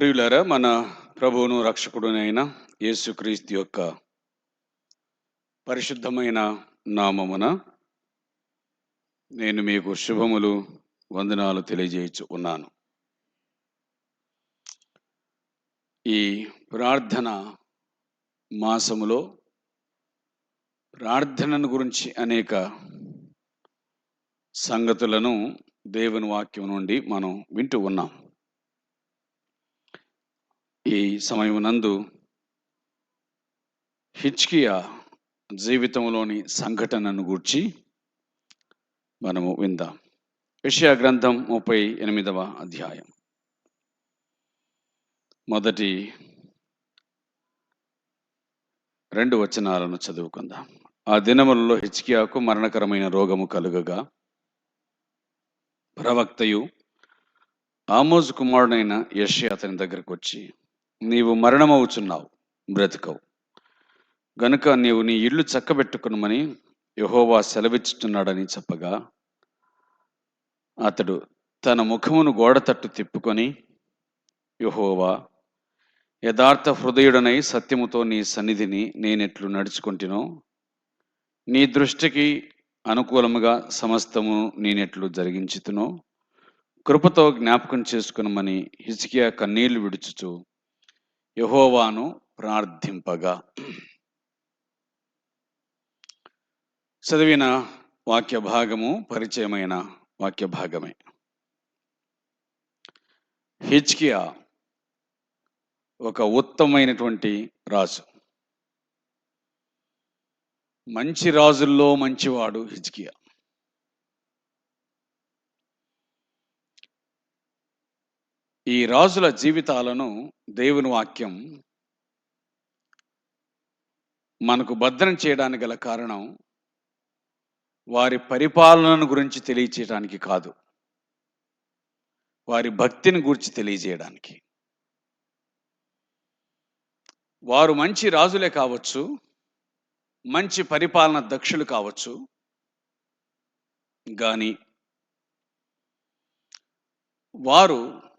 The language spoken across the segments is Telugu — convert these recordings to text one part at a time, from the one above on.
ప్రియులారా మన ప్రభువును రక్షకుడునైన యేసుక్రీస్తు యొక్క పరిశుద్ధమైన నామమున నేను మీకు శుభములు వందనాలు తెలియజేయచ్చు ఉన్నాను ఈ ప్రార్థన మాసములో ప్రార్థనను గురించి అనేక సంగతులను దేవుని వాక్యం నుండి మనం వింటూ ఉన్నాం. ఈ సమయమునందు నందు హిచ్కియా జీవితంలోని సంఘటనను గూర్చి మనము విందాం. విషయ గ్రంథం ముప్పై ఎనిమిదవ అధ్యాయం. మొదటి రెండు వచనాలను చదువుకుందాం. ఆ దినములలో హిచ్కియాకు మరణకరమైన రోగము కలుగగా ప్రవక్తయు ఆమోజ్ కుమారుడైన యషి అతని దగ్గరకు వచ్చి నీవు మరణమవుచున్నావు బ్రతకవు. గనుక నీవు నీ ఇల్లు చక్కబెట్టుకునమని యహోవా సెలవిచ్చుతున్నాడని చెప్పగా అతడు తన ముఖమును గోడ తట్టు తిప్పుకొని యహోవా యథార్థ హృదయుడనై సత్యముతో నీ సన్నిధిని నేనెట్లు నడుచుకుంటునో నీ దృష్టికి అనుకూలముగా సమస్తము నేనెట్లు జరిగించుతునో కృపతో జ్ఞాపకం చేసుకునమని హిజ్కియా కన్నీళ్ళు విడుచుచు యహోవాను ప్రార్థింపగా. చదివిన వాక్య భాగము పరిచయమైన వాక్య భాగమే. హిచ్కియా ఒక ఉత్తమమైనటువంటి రాజు. మంచి రాజుల్లో మంచివాడు హిజ్కియా. ఈ రాజుల జీవితాలను దేవుని వాక్యం మనకు భద్రం చేయడానికి గల కారణం వారి పరిపాలనను గురించి తెలియచేయడానికి కాదు. వారి భక్తిని గురించి తెలియజేయడానికి. వారు మంచి రాజులే కావచ్చు మంచి పరిపాలన దక్షులు కావచ్చు కానీ వారు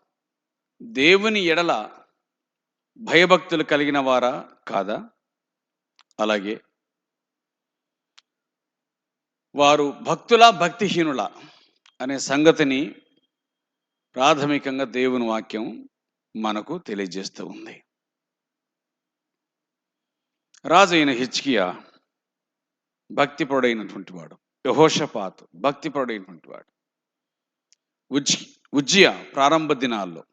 దేవుని ఎడల భయభక్తులు కలిగిన వారా కాదా? అలాగే వారు భక్తుల భక్తిహీనుల అనే సంగతిని ప్రాథమికంగా దేవుని వాక్యం మనకు తెలియజేస్తూ ఉంది. రాజు అయిన హిచ్కియా భక్తిపరుడైనటువంటి వాడు. యహోషపాత్ భక్తిపరుడైనటువంటి వాడు. ఉజ్ ఉజ్జియా ప్రారంభ దినాల్లో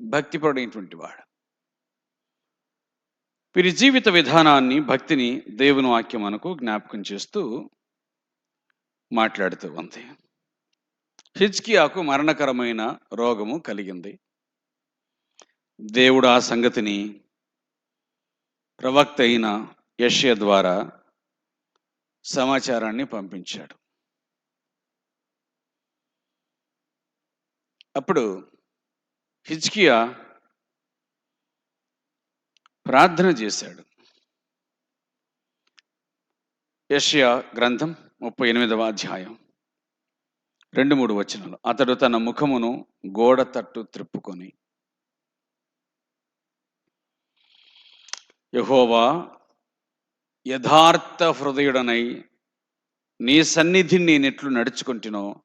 భక్తిపరుడైనటువంటి వాడు. వీరి జీవిత విధానాన్ని భక్తిని దేవుని వాక్యం మనకు జ్ఞాపకం చేస్తూ మాట్లాడుతూ ఉంది. హిజ్కియాకు మరణకరమైన రోగము కలిగింది. దేవుడు ఆ సంగతిని ప్రవక్త అయిన యష్య ద్వారా సమాచారాన్ని పంపించాడు. అప్పుడు హిజ్కియా ప్రార్థన చేశాడు. యష్యా గ్రంథం ముప్పై ఎనిమిదవ అధ్యాయం. రెండు మూడు వచనాలు. అతడు తన ముఖమును గోడ తట్టు త్రిప్పుకొని యహోవా యథార్థ హృదయుడనై నీ సన్నిధిని నేనెట్లు నడుచుకుంటునో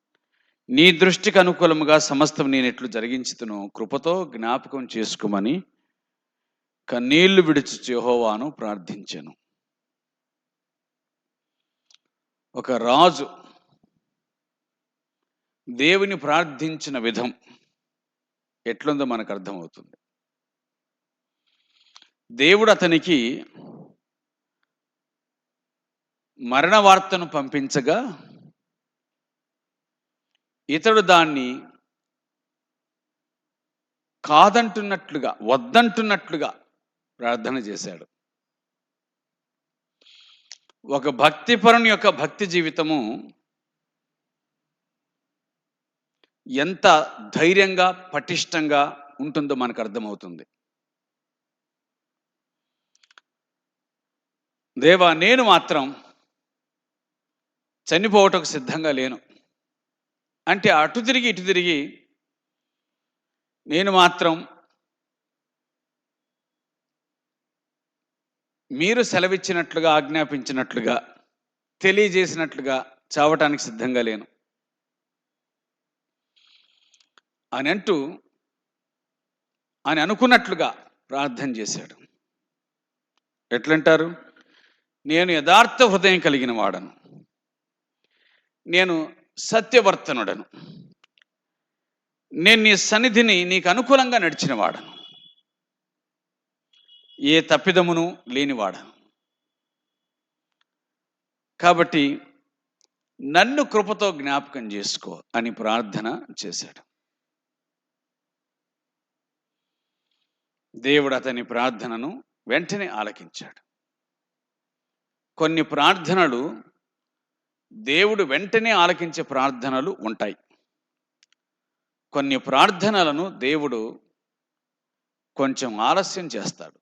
నీ దృష్టికి అనుకూలముగా సమస్తం నేనెట్లు జరిగించుతునో కృపతో జ్ఞాపకం చేసుకోమని కన్నీళ్ళు విడిచి చెహోవాను ప్రార్థించాను. ఒక రాజు దేవుని ప్రార్థించిన విధం ఎట్లుందో మనకు అర్థమవుతుంది. దేవుడు అతనికి మరణ వార్తను పంపించగా ఇతడు దాన్ని కాదంటున్నట్లుగా వద్దంటున్నట్లుగా ప్రార్థన చేశాడు. ఒక భక్తిపరుని యొక్క భక్తి జీవితము ఎంత ధైర్యంగా పటిష్టంగా ఉంటుందో మనకు అర్థమవుతుంది. దేవా నేను మాత్రం చనిపోవటకు సిద్ధంగా లేను. అంటే అటు తిరిగి ఇటు తిరిగి నేను మాత్రం మీరు సెలవిచ్చినట్లుగా ఆజ్ఞాపించినట్లుగా తెలియజేసినట్లుగా చావటానికి సిద్ధంగా లేను. అని అంటూ అని అనుకున్నట్లుగా ప్రార్థన చేశాడు. ఎట్లంటారు? నేను యథార్థ హృదయం కలిగిన వాడను. నేను సత్యవర్తనుడను. నేను నీ సన్నిధిని నీకు అనుకూలంగా నడిచిన వాడను ఏ తప్పిదమును లేనివాడను. కాబట్టి నన్ను కృపతో జ్ఞాపకం చేసుకో అని ప్రార్థన చేశాడు. దేవుడు అతని ప్రార్థనను వెంటనే ఆలకించాడు. కొన్ని ప్రార్థనలు దేవుడు వెంటనే ఆలకించే ప్రార్థనలు ఉంటాయి. కొన్ని ప్రార్థనలను దేవుడు కొంచెం ఆలస్యం చేస్తాడు.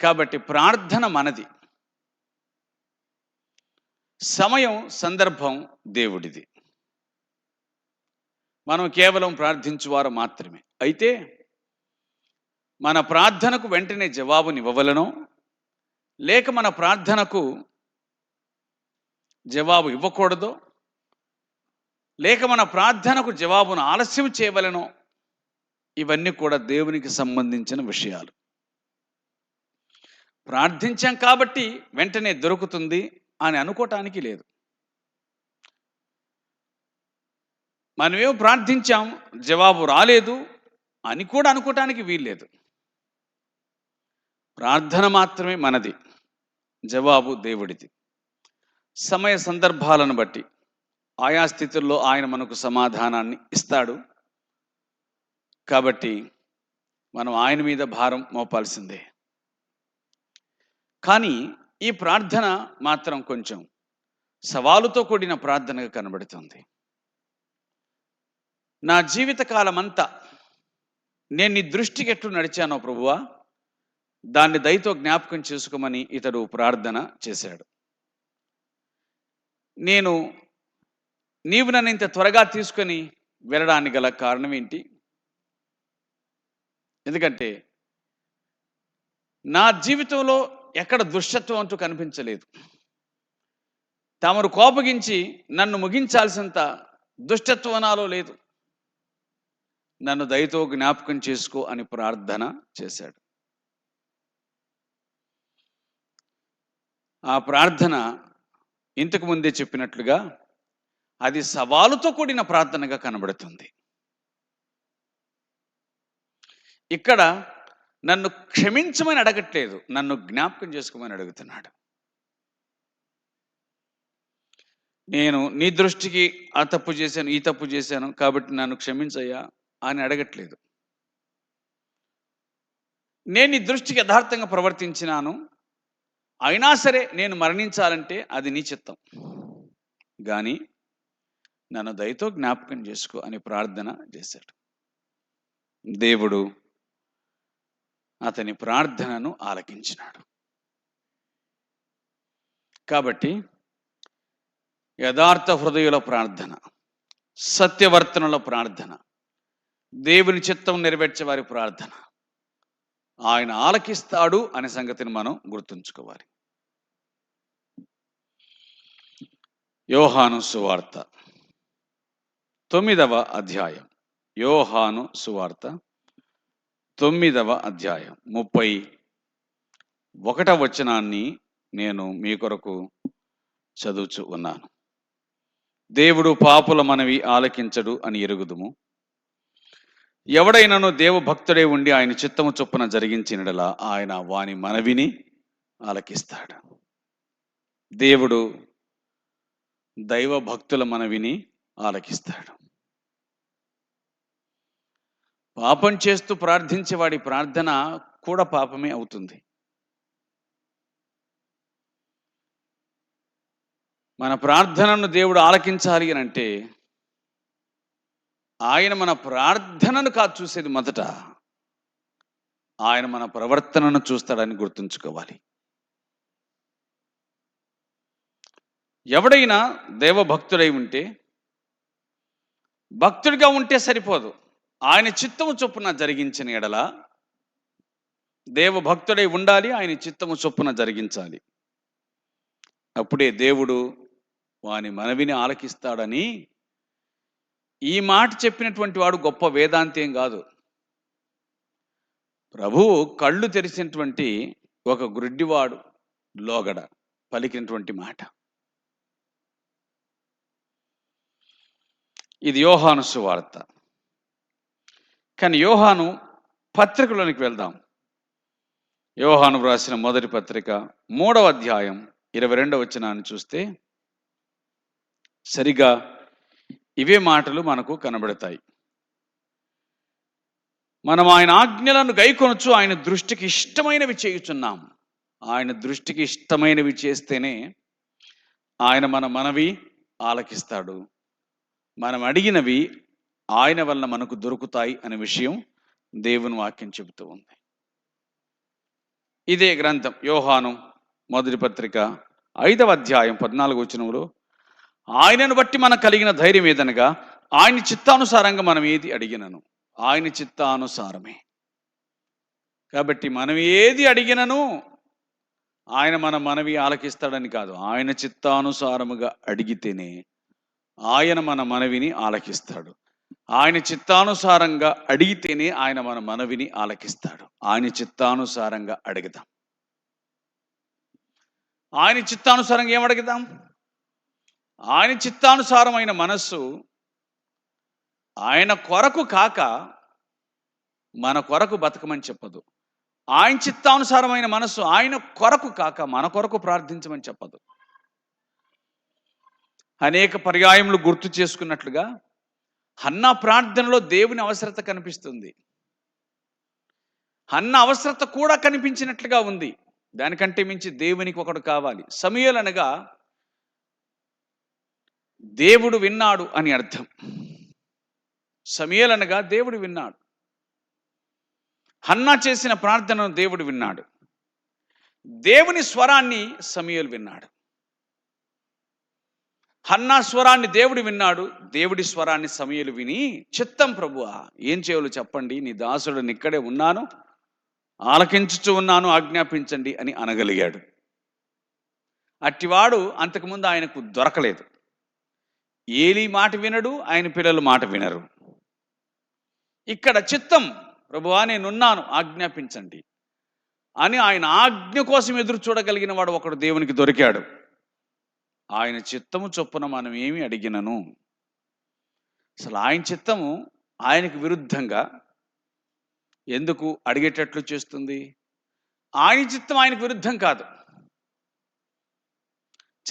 కాబట్టి ప్రార్థన మనది. సమయం సందర్భం దేవుడిది. మనం కేవలం ప్రార్థించువారు మాత్రమే. అయితే మన ప్రార్థనకు వెంటనే జవాబునివ్వవలనో లేక మన ప్రార్థనకు జవాబు ఇవ్వకూడదు. లేక మన ప్రార్థనకు జవాబును ఆలస్యం చేయవలనో. ఇవన్నీ కూడా దేవునికి సంబంధించిన విషయాలు. ప్రార్థించాం కాబట్టి వెంటనే దొరుకుతుంది అని అనుకోవటానికి లేదు. మనమేం ప్రార్థించాం జవాబు రాలేదు అని కూడా అనుకోవటానికి వీల్లేదు. ప్రార్థన మాత్రమే మనది జవాబు దేవుడిది. సమయ సందర్భాలను బట్టి ఆయా స్థితుల్లో ఆయన మనకు సమాధానాన్ని ఇస్తాడు. కాబట్టి మనం ఆయన మీద భారం మోపాల్సిందే. కానీ ఈ ప్రార్థన మాత్రం కొంచెం సవాలుతో కూడిన ప్రార్థనగా కనబడుతుంది. నా జీవితకాలం అంతా నేను నీ దృష్టికి ఎట్లు నడిచానో ప్రభువా దాన్ని దయతో జ్ఞాపకం చేసుకోమని ఇతడు ప్రార్థన చేశాడు. నేను నీవు నన్ను ఇంత త్వరగా తీసుకొని వెళ్ళడానికి గల కారణం ఏంటి? ఎందుకంటే నా జీవితంలో ఎక్కడ దుష్టత్వం అంటూ కనిపించలేదు. తమరు కోపగించి నన్ను ముగించాల్సినంత దుష్టత్వం నాలో లేదు. నన్ను దయతో జ్ఞాపకం చేసుకో అని ప్రార్థన చేశాడు. ఆ ప్రార్థన ఇంతకు ముందే చెప్పినట్లుగా అది సవాలుతో కూడిన ప్రార్థనగా కనబడుతుంది. ఇక్కడ నన్ను క్షమించమని అడగట్లేదు నన్ను జ్ఞాపకం చేసుకోమని అడుగుతున్నాడు. నేను నీ దృష్టికి ఆ తప్పు చేశాను ఈ తప్పు చేశాను కాబట్టి నన్ను క్షమించయ్యా అని అడగట్లేదు. నేను నీ దృష్టికి యథార్థంగా ప్రవర్తించినాను అయినా సరే నేను మరణించాలంటే అది నీ చిత్తం. కానీ నన్ను దయతో జ్ఞాపకం చేసుకో అని ప్రార్థన చేశాడు. దేవుడు అతని ప్రార్థనను ఆలకించినాడు. కాబట్టి యథార్థ హృదయుల ప్రార్థన సత్యవర్తనుల ప్రార్థన దేవుని చిత్తం నెరవేర్చే వారి ప్రార్థన ఆయన ఆలకిస్తాడు అనే సంగతిని మనం గుర్తుంచుకోవాలి. యోహాను సువార్త. తొమ్మిదవ అధ్యాయం. యోహాను సువార్త. తొమ్మిదవ అధ్యాయం. ముప్పై ఒకటవ వచనాన్ని నేను మీ కొరకు చదువుచు ఉన్నాను. దేవుడు పాపుల మనవి ఆలకించడు అని ఎరుగుదుము. ఎవడైనను దేవభక్తుడే ఉండి ఆయన చిత్తము చొప్పున జరిగించినడలా ఆయన వాని మనవిని ఆలకిస్తాడు. దేవుడు దైవ భక్తుల మనవిని ఆలకిస్తాడు. పాపం చేస్తూ ప్రార్థించే వాడి ప్రార్థన కూడా పాపమే అవుతుంది. మన ప్రార్థనను దేవుడు ఆలకించాలి అని అంటే ఆయన మన ప్రార్థనను కాదు చూసేది మొదట ఆయన మన ప్రవర్తనను చూస్తాడని గుర్తుంచుకోవాలి. ఎవడైనా దేవభక్తుడై ఉంటే భక్తుడిగా ఉంటే సరిపోదు. ఆయన చిత్తము చొప్పున జరిగించిన ఎడల దేవ భక్తుడై ఉండాలి ఆయన చిత్తము చొప్పున జరిగించాలి. అప్పుడే దేవుడు వాని మనవిని ఆలకిస్తాడని ఈ మాట చెప్పినటువంటి వాడు గొప్ప వేదాంతేం కాదు. ప్రభువు కళ్ళు తెరిచినటువంటి ఒక గుడ్డివాడు లోగడ పలికినటువంటి మాట. ఇది యోహాను సువార్త. కానీ యోహాను పత్రికలోనికి వెళ్దాం. యోహాను వ్రాసిన మొదటి పత్రిక మూడవ అధ్యాయం ఇరవై రెండవ వచనాన్ని చూస్తే సరిగా ఇవే మాటలు మనకు కనబడతాయి. మనం ఆయన ఆజ్ఞలను గైకొనొచ్చు ఆయన దృష్టికి ఇష్టమైనవి చేయుచున్నాం. ఆయన దృష్టికి ఇష్టమైనవి చేస్తేనే ఆయన మన మనవి ఆలకిస్తాడు. మనం అడిగినవి ఆయన వలన మనకు దొరుకుతాయి అనే విషయం దేవుని వాక్యం చెబుతూ ఉంది. ఇదే గ్రంథం యోహాను మొదటి పత్రిక ఐదవ అధ్యాయం పద్నాలుగు వచనంలో ఆయనను బట్టి మనకు కలిగిన ధైర్యం ఏదనగా ఆయన చిత్తానుసారంగా మనం ఏది అడిగినను? ఆయన చిత్తానుసారమే. కాబట్టి మనం ఏది అడిగినను? ఆయన మన మనవి ఆలకిస్తాడని కాదు. ఆయన చిత్తానుసారముగా అడిగితేనే ఆయన మన మనవిని ఆలకిస్తాడు. ఆయన చిత్తానుసారంగా అడిగితేనే ఆయన మన మనవిని ఆలకిస్తాడు. ఆయన చిత్తానుసారంగా అడుగుదాం. ఆయన చిత్తానుసారంగా ఏం అడుగుదాం? ఆయన చిత్తానుసారమైన మనస్సు ఆయన కొరకు కాక మన కొరకు బతకమని చెప్పదు. ఆయన చిత్తానుసారమైన మనస్సు ఆయన కొరకు కాక మన కొరకు ప్రార్థించమని చెప్పదు. అనేక పర్యాయములు గుర్తు చేసుకున్నట్లుగా హన్న ప్రార్థనలో దేవుని అవసరత కనిపిస్తుంది. హన్న అవసరత కూడా కనిపించినట్లుగా ఉంది. దానికంటే మించి దేవునికి ఒకడు కావాలి. సమయలు అనగా దేవుడు విన్నాడు అని అర్థం. సమయలు అనగా దేవుడు విన్నాడు. హన్నా చేసిన ప్రార్థనను దేవుడు విన్నాడు. దేవుని స్వరాన్ని సమయలు విన్నాడు. హన్నా స్వరాన్ని దేవుడు విన్నాడు. దేవుడి స్వరాన్ని సమయలు విని చిత్తం ప్రభువా ఏం చేయాలో చెప్పండి. నీ దాసుడు ఇక్కడే ఉన్నాను. ఆలకించుచు ఉన్నాను. ఆజ్ఞాపించండి అని అనగలిగాడు. అట్టివాడు అంతకుముందు ఆయనకు దొరకలేదు. ఏలీ మాట వినడు ఆయన పిల్లలు మాట వినరు. ఇక్కడ చిత్తం ప్రభువా నేనున్నాను ఆజ్ఞాపించండి. అని ఆయన ఆజ్ఞ కోసం ఎదురు చూడగలిగిన వాడు ఒకడు దేవునికి దొరికాడు. ఆయన చిత్తము చొప్పున మనం ఏమి అడిగినను? అసలు ఆయన చిత్తము ఆయనకు విరుద్ధంగా ఎందుకు అడిగేటట్లు చేస్తుంది? ఆయన చిత్తం ఆయనకు విరుద్ధం కాదు.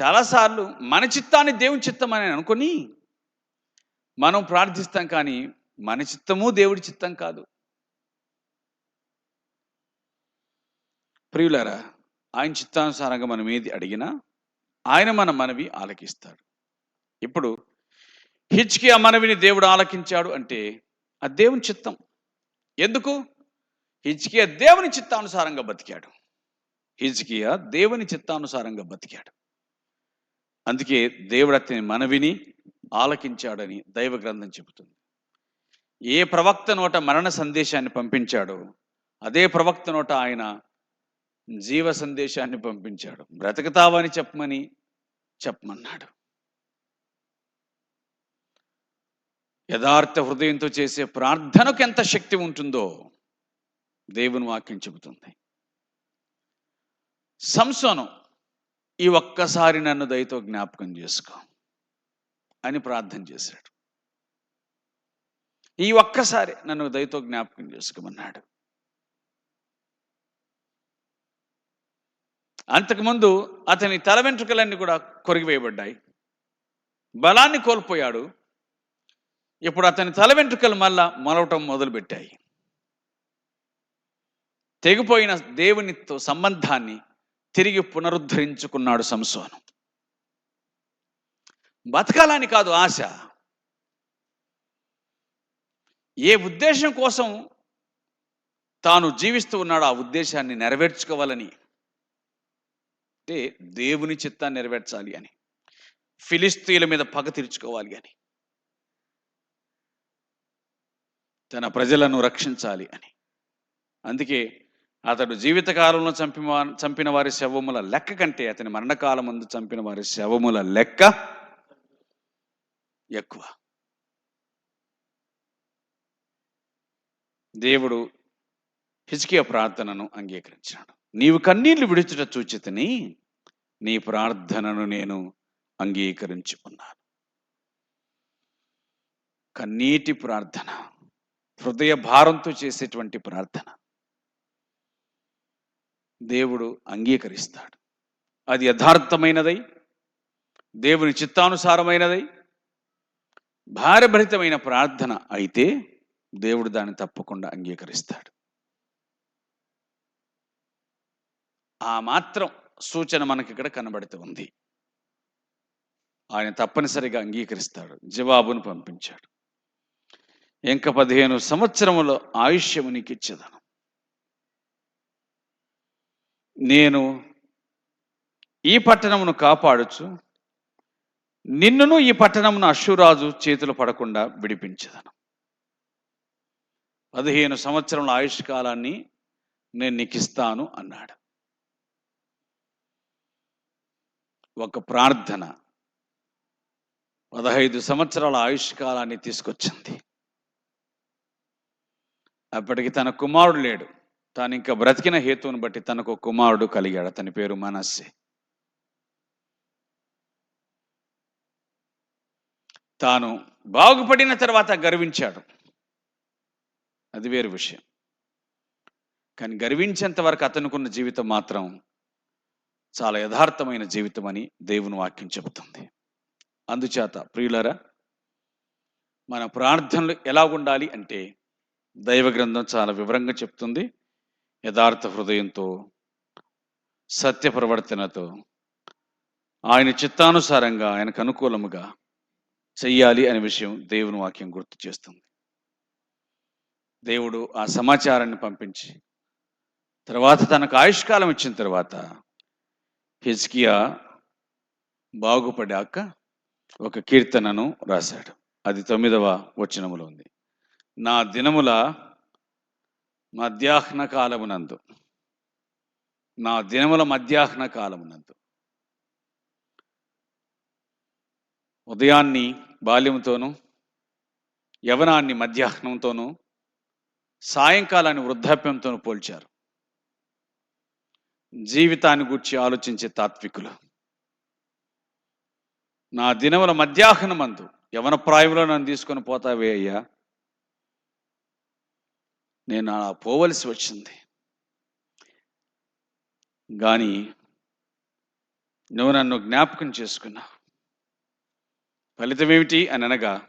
చాలాసార్లు మన చిత్తాన్ని దేవుని చిత్తం అని అనుకొని మనం ప్రార్థిస్తాం కానీ మన చిత్తము దేవుడి చిత్తం కాదు. ప్రియులారా ఆయన చిత్తానుసారంగా మనం ఏది అడిగినా ఆయన మన మనవి ఆలకిస్తాడు. ఇప్పుడు హిచ్కి ఆ మనవిని దేవుడు ఆలకించాడు అంటే ఆ దేవుని చిత్తం. ఎందుకు? హిజ్కియా దేవుని చిత్తానుసారంగా బతికాడు. హిజ్కియా దేవుని చిత్తానుసారంగా బతికాడు. అందుకే దేవుడు అతని మనవిని ఆలకించాడని దైవ గ్రంథం చెబుతుంది. ఏ ప్రవక్త నోట మరణ సందేశాన్ని పంపించాడో అదే ప్రవక్త నోట ఆయన జీవ సందేశాన్ని పంపించాడు. బ్రతకతావని చెప్పమని చెప్పమన్నాడు. యథార్థ హృదయంతో చేసే ప్రార్థనకు ఎంత శక్తి ఉంటుందో దేవుని వాక్యం చెబుతుంది. సంసోనం ఈ ఒక్కసారి నన్ను దయతో జ్ఞాపకం చేసుకో అని ప్రార్థన చేశాడు. ఈ ఒక్కసారి నన్ను దయతో జ్ఞాపకం చేసుకోమన్నాడు. అంతకుముందు అతని తల వెంట్రుకలన్నీ కూడా కొరిగివేయబడ్డాయి. బలాన్ని కోల్పోయాడు. ఇప్పుడు అతని తల వెంట్రుకలు మళ్ళా మొలవటం మొదలుపెట్టాయి. తెగిపోయిన దేవునితో సంబంధాన్ని తిరిగి పునరుద్ధరించుకున్నాడు సంసోను. బతకాలని కాదు ఆశ. ఏ ఉద్దేశం కోసం తాను జీవిస్తూ ఉన్నాడో ఆ ఉద్దేశాన్ని నెరవేర్చుకోవాలని చెప్తే దేవుని చిత్తాన్ని నెరవేర్చాలి అని. ఫిలిస్తీన్ల మీద పగ తీర్చుకోవాలి అని. తన ప్రజలను రక్షించాలి అని. అందుకే అతడు జీవితకాలంలో చంపిన చంపిన వారి శవముల లెక్క కంటే అతని మరణకాలం ముందు చంపిన వారి శవముల లెక్క ఎక్కువ. దేవుడు హిజ్కియా ప్రార్థనను అంగీకరించాడు నీవు కన్నీళ్ళు విడిచుట చూచితిని నీ ప్రార్థనను నేను అంగీకరించుకున్నాను. కన్నీటి ప్రార్థన హృదయ భారంతో చేసేటువంటి ప్రార్థన. దేవుడు అంగీకరిస్తాడు. అది యథార్థమైనదై దేవుని చిత్తానుసారమైనదై భారభరితమైన ప్రార్థన అయితే దేవుడు దాన్ని తప్పకుండా అంగీకరిస్తాడు. ఆ మాత్రం సూచన మనకి ఇక్కడ కనబడుతూ ఉంది. ఆయన తప్పనిసరిగా అంగీకరిస్తాడు. జవాబును పంపించాడు. ఇంక పదిహేను సంవత్సరముల ఆయుష్యము నీకు ఇచ్చేదను నేను ఈ పట్టణమును కాపాడుచు నిన్నును ఈ పట్టణమును అశ్వరాజు చేతులు పడకుండా విడిపించదను. పదిహేను సంవత్సరముల ఆయుష్ కాలాన్ని నేను నీకు ఇస్తాను అన్నాడు. ఒక ప్రార్థన. పదహైదు సంవత్సరాల ఆయుష్కాలాన్ని తీసుకొచ్చింది. అప్పటికి తన కుమారుడు లేడు. తాను ఇంకా బ్రతికిన హేతువును బట్టి తనకు కుమారుడు కలిగాడు. అతని పేరు మనస్సే. తాను బాగుపడిన తర్వాత గర్వించాడు. అది వేరు విషయం. కానీ గర్వించేంత వరకు అతనుకున్న జీవితం మాత్రం చాలా యథార్థమైన జీవితం అని దేవుని వాక్యం చెబుతుంది. అందుచేత ప్రియులరా మన ప్రార్థనలు ఎలా ఉండాలి అంటే దైవ గ్రంథం చాలా వివరంగా చెప్తుంది. యథార్థ హృదయంతో సత్య ప్రవర్తనతో ఆయన చిత్తానుసారంగా ఆయనకు అనుకూలముగా చెయ్యాలి అనే విషయం దేవుని వాక్యం గుర్తు చేస్తుంది. దేవుడు ఆ సమాచారాన్ని పంపించి తర్వాత తనకు ఆయుష్కాలం ఇచ్చిన తర్వాత హిజ్కియా బాగుపడాక ఒక కీర్తనను రాశాడు. అది తొమ్మిదవ వచనములో ఉంది. నా దినముల మధ్యాహ్న కాలమునందు నా దినముల మధ్యాహ్న కాలమునందు ఉదయాన్ని బాల్యంతోనూ యవనాన్ని మధ్యాహ్నంతోనూ సాయంకాలాన్ని వృద్ధాప్యంతోనూ పోల్చారు. జీవితాన్ని గూర్చి ఆలోచించే తాత్వికులు. నా దినముల మధ్యాహ్నమందు యవన ప్రాయంలో నన్ను తీసుకొని పోతావే అయ్యా? నేను అలా పోవలసి వచ్చింది. కానీ నువ్వు నన్ను జ్ఞాపకం చేసుకున్నా ఫలితం ఏమిటి అని అనగా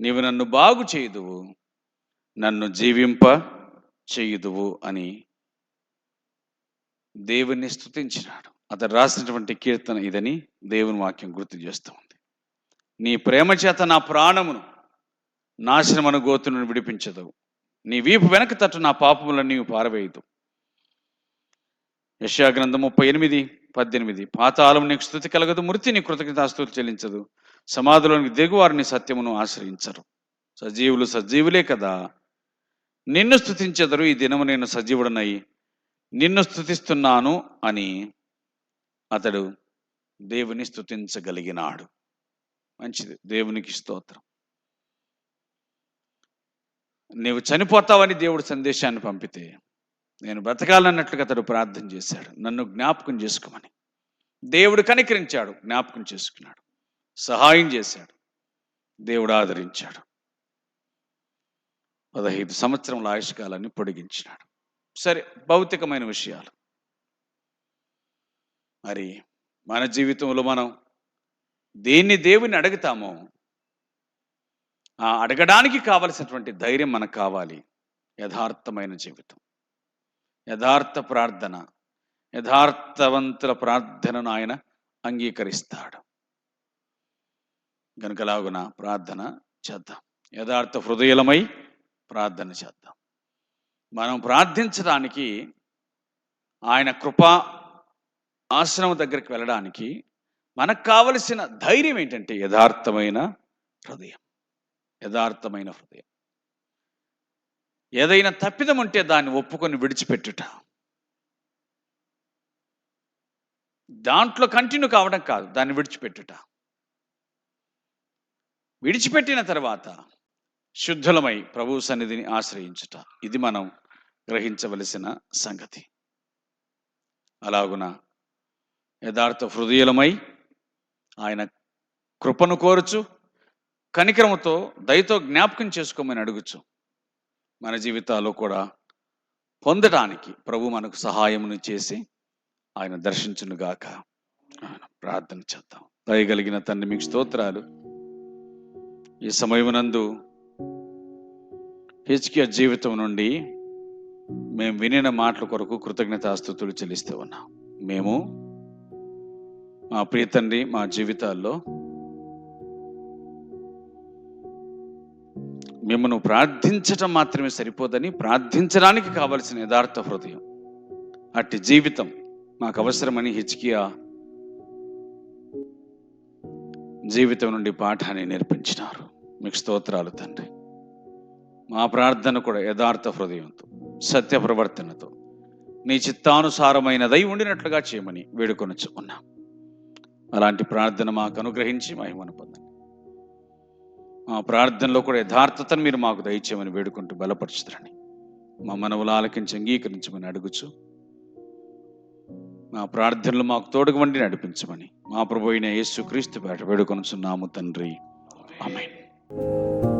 నీవు నన్ను బాగు చేయుదువు నన్ను జీవింప చేయుదువు అని దేవుణ్ణి స్థుతించినాడు అతడు రాసినటువంటి కీర్తన ఇదని దేవుని వాక్యం గుర్తు చేస్తూ ఉంది. నీ ప్రేమ చేత నా ప్రాణమును నాశనమను గోతును విడిపించదు. నీ వీపు వెనక తట్టు నా పాపములను నీవు పారవేయదు. యశాగ్రంథం ముప్పై ఎనిమిది పద్దెనిమిది. పాతాళం నీకు స్థుతి కలగదు మృతి నీ కృతజ్ఞతాస్తులు చెల్లించదు. సమాధిలోనికి దిగువారిని సత్యమును ఆశ్రయించరు. సజీవులు సజీవులే కదా. నిన్ను స్థుతించెదరు ఈ దినము నేను సజీవుడనై నిన్ను స్థుతిస్తున్నాను అని అతడు దేవుని స్థుతించగలిగినాడు మంచిది. దేవునికి స్తోత్రం. నీవు చనిపోతావని దేవుడు సందేశాన్ని పంపితే నేను బ్రతకాలన్నట్లుగా అతడు ప్రార్థన చేశాడు. నన్ను జ్ఞాపకం చేసుకోమని. దేవుడు కనికరించాడు. జ్ఞాపకం చేసుకున్నాడు. సహాయం చేశాడు. దేవుడు ఆదరించాడు. పదహైదు సంవత్సరముల ఆయుష్కాలాన్ని పొడిగించినాడు. సరే భౌతికమైన విషయాలు. మరి మన జీవితంలో మనం దేన్ని దేవుని అడుగుతామో ఆ అడగడానికి కావలసినటువంటి ధైర్యం మనకు కావాలి. యథార్థమైన జీవితం. యథార్థ ప్రార్థన. యథార్థవంతుల ప్రార్థనను ఆయన అంగీకరిస్తాడు. గనుకలాగున ప్రార్థన చేద్దాం. యథార్థ హృదయలమై ప్రార్థన చేద్దాం. మనం ప్రార్థించడానికి ఆయన కృపా ఆశ్రమం దగ్గరికి వెళ్ళడానికి మనకు కావలసిన ధైర్యం ఏంటంటే యథార్థమైన హృదయం. యథార్థమైన హృదయం. ఏదైనా తప్పిదం ఉంటే దాన్ని ఒప్పుకొని విడిచిపెట్టుట. దాంట్లో కంటిన్యూ కావడం కాదు దాన్ని విడిచిపెట్టుట. విడిచిపెట్టిన తర్వాత శుద్ధులమై ప్రభు సన్నిధిని ఆశ్రయించుట. ఇది మనం గ్రహించవలసిన సంగతి. అలాగున యథార్థ హృదయులమై ఆయన కృపను కోరుచు కనికరముతో దయతో జ్ఞాపకం చేసుకోమని అడుగుచు. మన జీవితాల్లో కూడా పొందటానికి ప్రభు మనకు సహాయమును చేసి ఆయన దర్శించునుగాక. ఆయన ప్రార్థన చేద్దాం. దయగలిగిన తండ్రి మీకు స్తోత్రాలు. ఈ సమయమునందు హెచ్కియ జీవితం నుండి మేము వినిన మాటల కొరకు కృతజ్ఞతాస్తుతులు చెల్లిస్తూ ఉన్నాం. మేము మా ప్రియ తండ్రి మా జీవితాల్లో మిమ్మల్ని ప్రార్థించటం మాత్రమే సరిపోదని ప్రార్థించడానికి కావలసిన యథార్థ హృదయం. అట్టి జీవితం మాకు అవసరమని హెచ్కియా జీవితం నుండి పాఠాన్ని నేర్పించినారు. మీకు స్తోత్రాలు తండ్రి. మా ప్రార్థన కూడా యథార్థ హృదయంతో సత్య ప్రవర్తనతో నీ చిత్తానుసారమైనదై ఉండినట్లుగా చేయమని వేడుకొనొచ్చు ఉన్నాం అలాంటి ప్రార్థన మాకు అనుగ్రహించి మహిమను పొందండి. మా ప్రార్థనలో కూడా యథార్థతను మీరు మాకు దయచేయమని వేడుకుంటూ బలపరుచుతారని మా మనవులు ఆలకించి అంగీకరించమని అడుగుచు మా ప్రార్థనలు మాకు తోడుగు వండి నడిపించమని మా ప్రభు అయిన యేసు క్రీస్తు పేట వేడుకొనుచున్నాము తండ్రి. ఆమెన్.